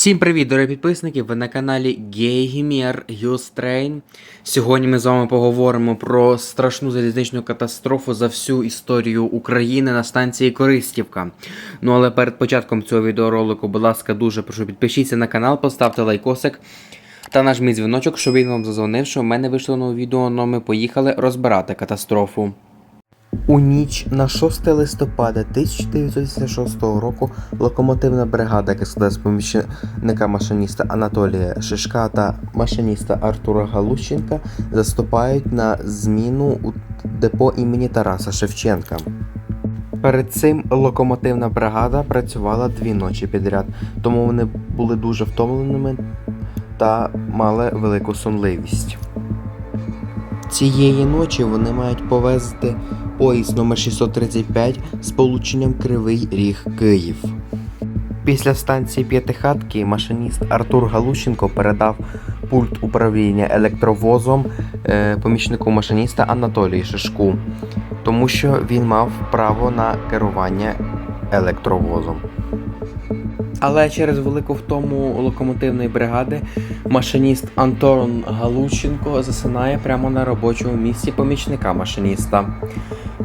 Всім привіт, дорогі підписники! Ви на каналі Gamer Юстрейн. Сьогодні ми з вами поговоримо про страшну залізничну катастрофу за всю історію України на станції Користівка. Ну але перед початком цього відеоролику, будь ласка, дуже прошу підпишіться на канал, поставте лайкосик та нажміть дзвіночок, щоб він вам зазвонив, що в мене вийшло нове відео, ну ми поїхали розбирати катастрофу. У ніч на 6 листопада 1986 року локомотивна бригада, яка помічника машиніста Анатолія Шишка та машиніста Артура Галущенка, заступають на зміну у депо імені Тараса Шевченка. Перед цим локомотивна бригада працювала дві ночі підряд, тому вони були дуже втомленими та мали велику сонливість. Цієї ночі вони мають повезти поїзд номер 635 з полученням Кривий Ріг Київ. Після станції П'ятихатки машиніст Артур Галущенко передав пульт управління електровозом е, помічнику машиніста Анатолію Шишку, тому що він мав право на керування електровозом. Але через велику втому локомотивної бригади машиніст Антон Галущенко засинає прямо на робочому місці помічника машиніста.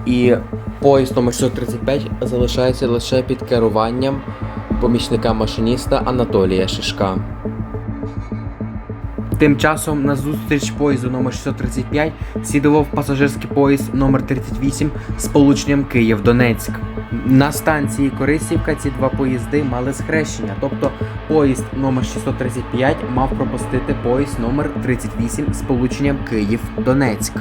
І поїзд номер 635 залишається лише під керуванням помічника машиніста Анатолія Шишка. Тим часом на зустріч поїзду номер 635 сідував пасажирський поїзд номер 38 з полученням Київ-Донецьк. На станції Корисівка ці два поїзди мали схрещення, тобто поїзд номер 635 мав пропустити поїзд номер 38 з полученням Київ-Донецьк.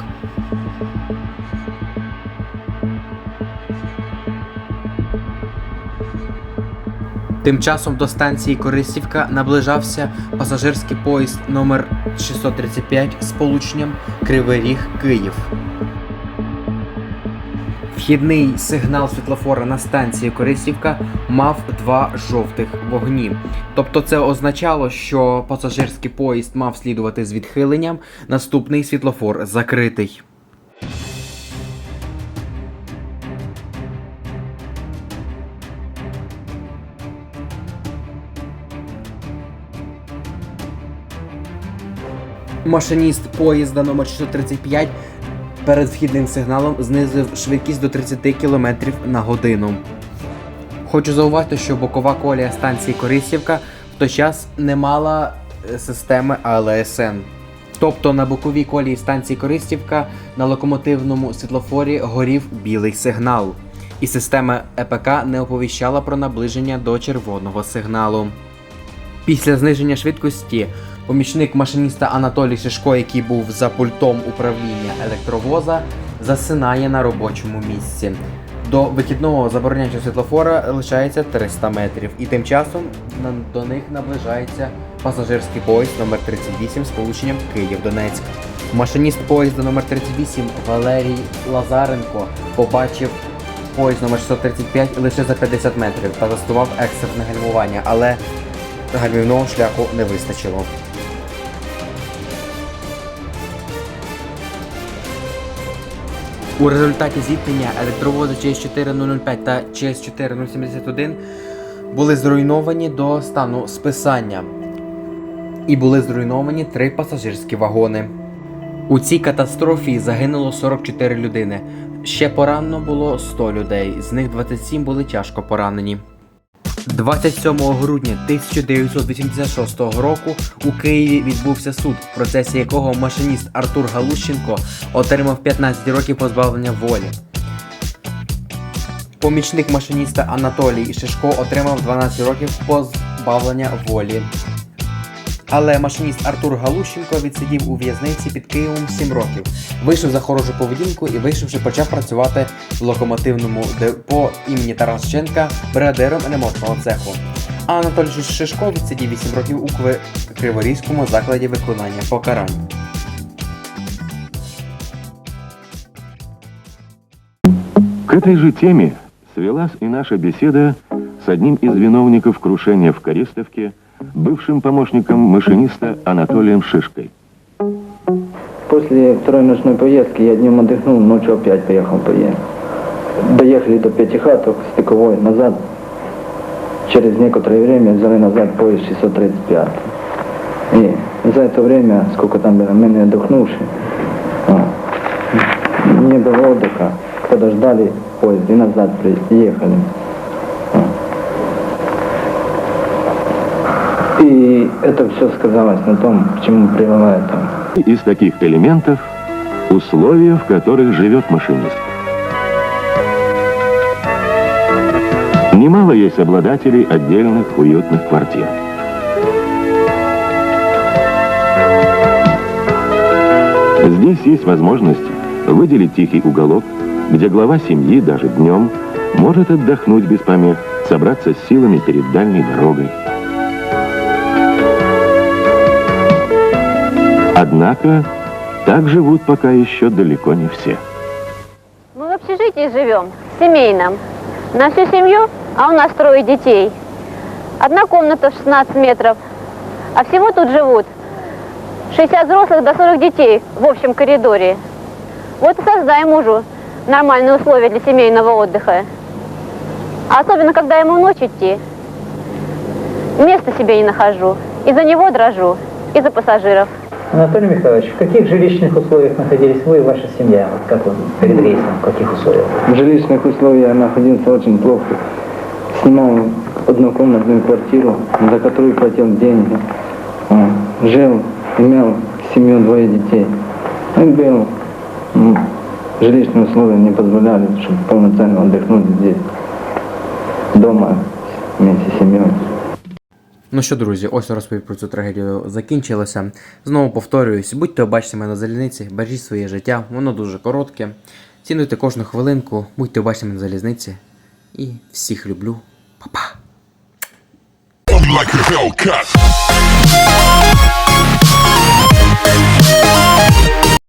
Тим часом до станції Корисівка наближався пасажирський поїзд номер 635 з полученням Кривий Ріг Київ. Вхідний сигнал світлофора на станції Корисівка мав два жовтих вогні. Тобто це означало, що пасажирський поїзд мав слідувати з відхиленням, наступний світлофор закритий. Машиніст поїзда номер 635 перед вхідним сигналом знизив швидкість до 30 км на годину. Хочу зауважити, що бокова колія станції Корисівка в той час не мала е, системи АЛСН. Тобто на боковій колії станції Користівка на локомотивному світлофорі горів білий сигнал, і система ЕПК не оповіщала про наближення до червоного сигналу. Після зниження швидкості помічник машиніста Анатолій Шишко, який був за пультом управління електровоза, засинає на робочому місці. До вихідного забороняючого світлофора лишається 300 метрів, і тим часом до них наближається пасажирський поїзд номер 38 з полученням Київ-Донецьк. Машиніст поїзда номер 38 Валерій Лазаренко побачив поїзд номер 635 лише за 50 метрів та застував екстрене гальмування, але гальмівного шляху не вистачило. У результаті зіткнення електровози ЧС-4005 та ЧС-4071 були зруйновані до стану списання. І були зруйновані три пасажирські вагони. У цій катастрофі загинуло 44 людини. Ще поранено було 100 людей, з них 27 були тяжко поранені. 27 грудня 1986 року у Києві відбувся суд, в процесі якого машиніст Артур Галущенко отримав 15 років позбавлення волі. Помічник машиніста Анатолій Шишко отримав 12 років позбавлення волі. Але машиніст Артур Галущенко відсидів у в'язниці під Києвом 7 років. Вийшов за хорошу поведінку і вийшовши почав працювати в локомотивному депо імені Тарасченка бригадиром ремонтного цеху. А Анатолій Шишко відсидів 8 років у Криворізькому закладі виконання покарань. К этой же теме свелась и наша беседа с одним из виновников крушения в Користовке, бывшим помощником машиниста Анатолием Шишкой. После второй ночной поездки я днем отдохнул, ночью опять поехал поесть. Доехали до Пятихаток, стыковой, назад. через некоторое время взяли назад поезд 635. И за это время, сколько там было, мы не отдохнувши, а, не было отдыха, подождали поезд и назад приехали. И это все сказалось на том, к чему привело это. Из таких элементов условия, в которых живет машинист. Немало есть обладателей отдельных уютных квартир. Здесь есть возможность выделить тихий уголок, где глава семьи даже днем может отдохнуть без помех, собраться с силами перед дальней дорогой. Однако, так живут пока еще далеко не все. Мы в общежитии живем, семейном. На всю семью, а у нас трое детей. Одна комната в 16 метров. А всего тут живут 60 взрослых до 40 детей в общем коридоре. Вот и создаем мужу нормальные условия для семейного отдыха. Особенно, когда ему ночь идти. Места себе не нахожу. И за него дрожу, и за пассажиров. Анатолий Михайлович, в каких жилищных условиях находились вы и ваша семья? Вот как вы перед рейсом, в каких условиях? В жилищных условиях я находился очень плохо. Снимал однокомнатную квартиру, за которую платил деньги. А, Жил, имел семью, двое детей. И был, жилищные условия не позволяли, чтобы полноценно отдохнуть здесь, дома, вместе с семьей. Ну що, друзі, ось розповідь про цю трагедію закінчилася. Знову повторююсь, будьте обачними на залізниці, бережіть своє життя, воно дуже коротке. Цінуйте кожну хвилинку, будьте обачними на залізниці. І всіх люблю. Па-па! like a Hellcat.